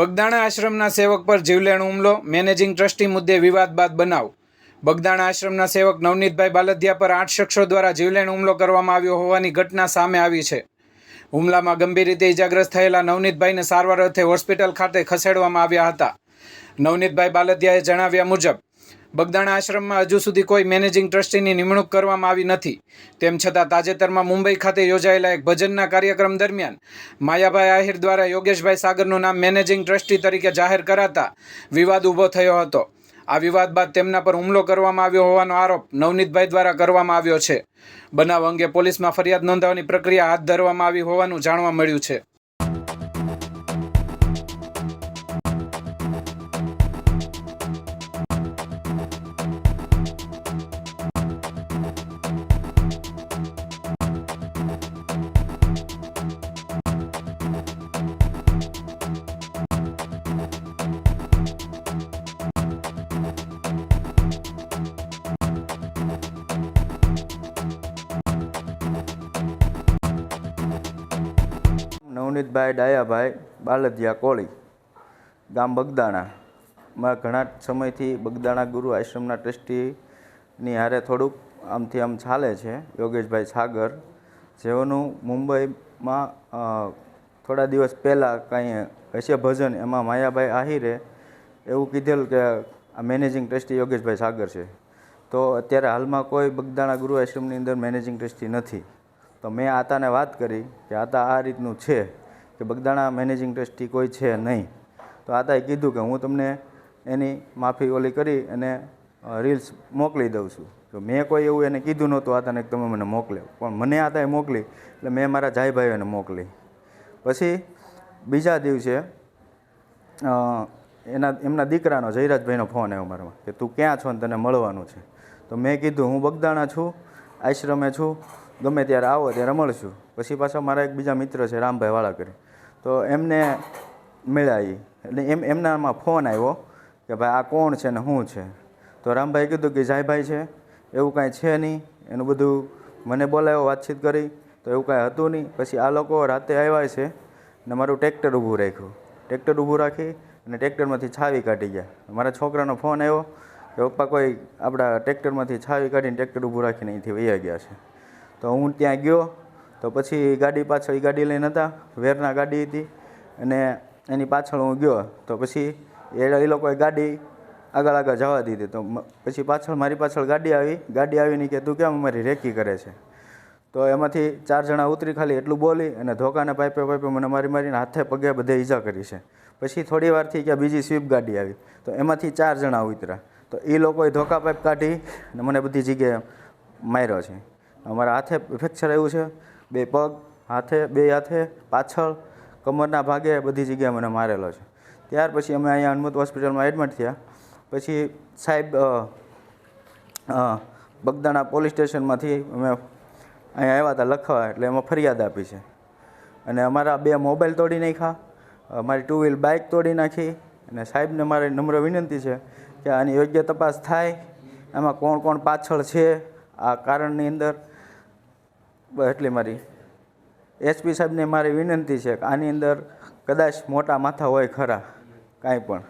બગદાણા આશ્રમના સેવક પર જીવલેણ હુમલો, મેનેજિંગ ટ્રસ્ટી મુદ્દે વિવાદ બાદ બનાવ. બગદાણા આશ્રમના સેવક નવનીતભાઈ બાલદિયા પર આઠ શખ્સો દ્વારા જીવલેણ હુમલો કરવામાં આવ્યો હોવાની ઘટના સામે આવી છે. હુમલામાં ગંભીર રીતે ઇજાગ્રસ્ત થયેલા નવનીતભાઈને સારવાર અર્થે હોસ્પિટલ ખાતે ખસેડવામાં આવ્યા હતા. નવનીતભાઈ બાલદિયાએ જણાવ્યા મુજબ બગદાણા આશ્રમમાં હજુ સુધી કોઈ મેનેજિંગ ટ્રસ્ટીની નિમણૂક કરવામાં આવી નથી. તેમ છતાં તાજેતરમાં મુંબઈ ખાતે યોજાયેલા એક ભજનના કાર્યક્રમ દરમિયાન માયાભાઈ આહિર દ્વારા યોગેશભાઈ સાગરનું નામ મેનેજિંગ ટ્રસ્ટી તરીકે જાહેર કરાતા વિવાદ ઊભો થયો હતો. આ વિવાદ બાદ તેમના પર હુમલો કરવામાં આવ્યો હોવાનો આરોપ નવનીતભાઈ દ્વારા કરવામાં આવ્યો છે. બનાવ અંગે પોલીસમાં ફરિયાદ નોંધાવવાની પ્રક્રિયા હાથ ધરવામાં આવી હોવાનું જાણવા મળ્યું છે. નવનીતભાઈ ડાયાભાઈ બાલદિયા કોળી, ગામ બગદાણા. માં ઘણા સમયથી બગદાણા ગુરુ આશ્રમના ટ્રસ્ટીની હારે થોડુંક આમથી આમ ચાલે છે, યોગેશભાઈ સાગર જેઓનું મુંબઈમાં થોડા દિવસ પહેલાં કાંઈ હશે ભજન, એમાં માયાભાઈ આહિરે એવું કીધેલ કે આ મેનેજિંગ ટ્રસ્ટી યોગેશભાઈ સાગર છે. તો અત્યારે હાલમાં કોઈ બગદાણા ગુરુ આશ્રમની અંદર મેનેજિંગ ટ્રસ્ટી નથી. તો મેં આતાને વાત કરી કે આતા આ રીતનું છે. કે બગદાણા મેનેજિંગ ટ્રસ્ટી કોઈ છે નહીં. તો આતાએ કીધું કે હું તમને એની માફી ઓલી કરી અને રીલ્સ મોકલી દઉં છું. તો મેં કોઈ એવું એને કીધું નહોતું આતાને તમે મને મોકલ્યો. પણ મને આતાએ મોકલી, એટલે મેં મારા જાઈ ભાઈઓને મોકલી. પછી બીજા દિવસે એના, એમના દીકરાનો જયરાજભાઈનો ફોન આવ્યો મારામાં, કે તું ક્યાં છો ને તને મળવાનું છે? તો મેં કીધું, હું બગદાણા છું, આશ્રમે છું, ગમે ત્યારે આવો ત્યારે મળશું. પછી પાછા મારા એક બીજા મિત્ર છે, રામભાઈ વાળા કરી તો એમને મળ્યા એટલે એમ, એમનામાં ફોન આવ્યો કે ભાઈ આ કોણ છે ને શું છે? તો રામભાઈ કીધું કે જાયભાઈ છે. એવું કાંઈ છે નહીં. એનું બધું મને બોલાવ્યો વાતચીત કરી. તો એવું કાંઈ હતું નહીં. પછી આ લોકો રાતે આવ્યા છે ને મારું ટ્રેક્ટર ઊભું રાખ્યું. ટ્રેક્ટર ઊભું રાખી અને ટ્રેક્ટરમાંથી છાવી કાઢી ગયા. મારા છોકરાનો ફોન આવ્યો કે પપ્પા કોઈ આપણા ટ્રેક્ટરમાંથી છાવી કાઢીને ટ્રેક્ટર ઊભું રાખીને અહીંથી વૈયા ગયા છે. તો હું ત્યાં ગયો તો પછી ગાડી પાછળ એ ગાડી લઈને હતા, વેરના ગાડી હતી અને એની પાછળ હું ગયો. તો પછી એ લોકોએ ગાડી આગળ આગળ જવા દીધી. તો પછી પાછળ મારી પાછળ ગાડી આવી. ગાડી આવીને કે, તું કેમ અમારી રેકી કરે છે? તો એમાંથી ચાર જણા ઉતરી ખાલી એટલું બોલી અને ધોકાને પાઇપે પાઇપે મને મારી મારીને હાથે પગે બધે ઈજા કરી છે. પછી થોડી વારથી કે બીજી સ્વીપ ગાડી આવી. તો એમાંથી ચાર જણા ઉતર્યા. તો એ લોકોએ ધોકા પાઇપ કાઢી અને મને બધી જગ્યાએ માર્યો છે. અમારા હાથે ફ્રેક્ચર આવ્યું છે. બે પગ, હાથે, બે હાથે, પાછળ, કમરના ભાગે બધી જગ્યાએ મને મારેલો છે. ત્યાર પછી અમે અહીંયા હનુમત હોસ્પિટલમાં એડમિટ થયા. પછી સાહેબ બગદાણા પોલીસ સ્ટેશનમાંથી અમે અહીંયા આવ્યા હતા લખવા, એટલે એમાં ફરિયાદ આપી છે. અને અમારા બે મોબાઈલ તોડી નાખ્યા મારી ટુ વ્હીલ બાઇક તોડી નાખી, અને સાહેબને મારી નમ્ર વિનંતી છે કે આની યોગ્ય તપાસ થાય, એમાં કોણ કોણ પાછળ છે, આ કારણની અંદર એટલી મારી. એસપી સાહેબને મારી વિનંતી છે કે આની અંદર કદાચ મોટા માથા હોય ખરા, કાંઈ પણ.